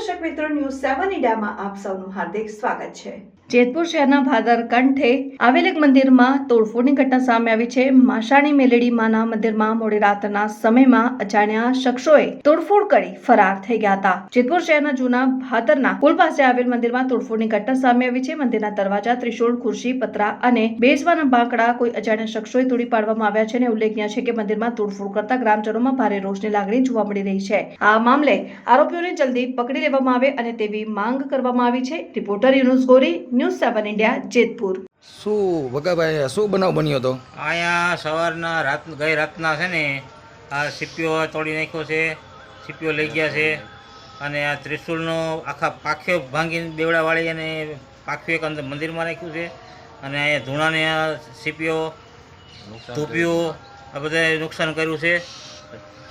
મીડિયામાં આપ સૌનું હાર્દિક સ્વાગત છે. જેતપુર શહેરના ભાદર કંઠે આવેલ એક મંદિરમાં તોડફોડની ઘટના સામે આવી છે. માશાણી મેલેડી માના મંદિરમાં મોડી રાતના સમયમાં અજાણ્યા શખ્સોએ તોડફોડ કરી ફરાર થઈ ગયા હતા. જેતપુર શહેરના જૂના ભાદરના પુલ પાસે આવેલ મંદિરમાં તોડફોડની ઘટના સામે આવી છે. મંદિરના દરવાજા, ત્રિશૂળ, ખુરશી, પતરા અને બેસવાના બાંકડા કોઈ અજાણ્યા શખ્સોએ તોડી પાડવામાં આવ્યા છે અને ઉલ્લેખનીય છે કે મંદિરમાં તોડફોડ કરતા ગ્રામજનોમાં ભારે રોષની લાગણી જોવા મળી રહી છે. આ મામલે આરોપીઓને જલ્દી પકડી લેવામાં આવે અને તેવી માંગ કરવામાં આવી છે. રિપોર્ટર યુનુસ ગોરી ન્યૂઝ સેવન ઇન્ડિયા જેતપુર. શું ભગાભાઈ શું બનાવ બન્યો હતો? અહીંયા સવારના રાત ગઈ રાતના છે ને આ સીપીઓ તોડી નાખ્યો છે સીપીઓ લઈ ગયા છે અને આ ત્રિશુલનો આખા પાખ્યો ભાંગીને બેવડાવાળી અને પાખ્યો એક અંદર મંદિરમાં રાખ્યું છે અને અહીંયા ધૂણાને સીપીઓ ધૂપીઓ આ બધાએ નુકસાન કર્યું છે.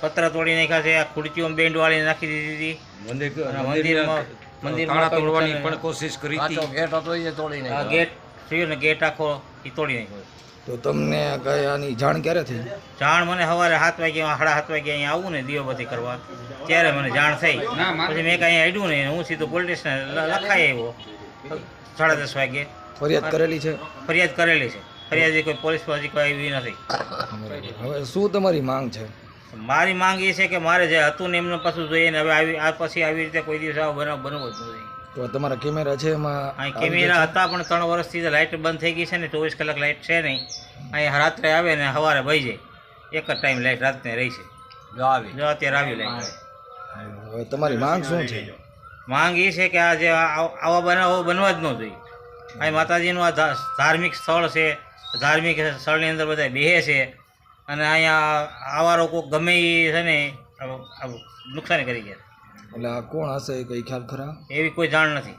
પતરા તોડી નાખ્યા છે આ ખુરચીઓ બેન્ડ વાળી નાખી દીધી હતી. અને મંદિરમાં મંદિરમાં કોઈ નુકસાન કોશિશ કરી કાચો ગેટ હતો એ તોડી નાખ્યો. ગેટ થયો ને ગેટ આખો એ તોડી નાખ્યો. તો તમને કઈ આની જાણ ક્યારે થઈ? જાણ મને સવારે સાત વાગે સાડા સાત વાગે અહીંયા આવું ને દીવાબત્તી કરવા. ત્યારે મને જાણ થઈ. પછી મેં કાંઈ આડ્યું નહીં. હું સીધું પોલીસ લખાઈ આવ્યો. સાડા દસ વાગે ફરિયાદ કરેલી છે? ફરિયાદ કરેલી છે. ફરિયાદ કોઈ પોલીસ હજી કોઈ આવી નથી. હવે શું તમારી માંગ છે? મારી માંગ એ છે કે મારે જે હતું ને એમને પાછું જોઈએ ને હવે આવી આ પછી આવી રીતે કોઈ દિવસ આવો બનાવ બનવો જ નથી. તો તમારા કેમેરા છે એમાં અહીં કેમેરા હતા પણ ત્રણ વર્ષથી લાઇટ બંધ થઈ ગઈ છે ને ચોવીસ કલાક લાઇટ છે નહીં. અહીંયા રાત્રે આવે ને સવારે ભાઈ જાય. એક જ ટાઈમ લાઇટ રાતને રહી છે. જો આવી. જો અત્યારે આવી લાઇટ હવે તમારી માંગ શું છે? માંગ એ છે કે આ જે આવા બનાવો બનવા જ ન જોઈએ. અહીં માતાજીનું આ ધાર્મિક સ્થળ છે. ધાર્મિક સ્થળની અંદર બધા બેહે છે. અને અહીંયા આવારો લોકો ગમે એ છે ને નુકસાન કરી ગયા. એટલે આ કોણ હશે એ કઈ ખ્યાલ ખરા? એવી કોઈ જાણ નથી.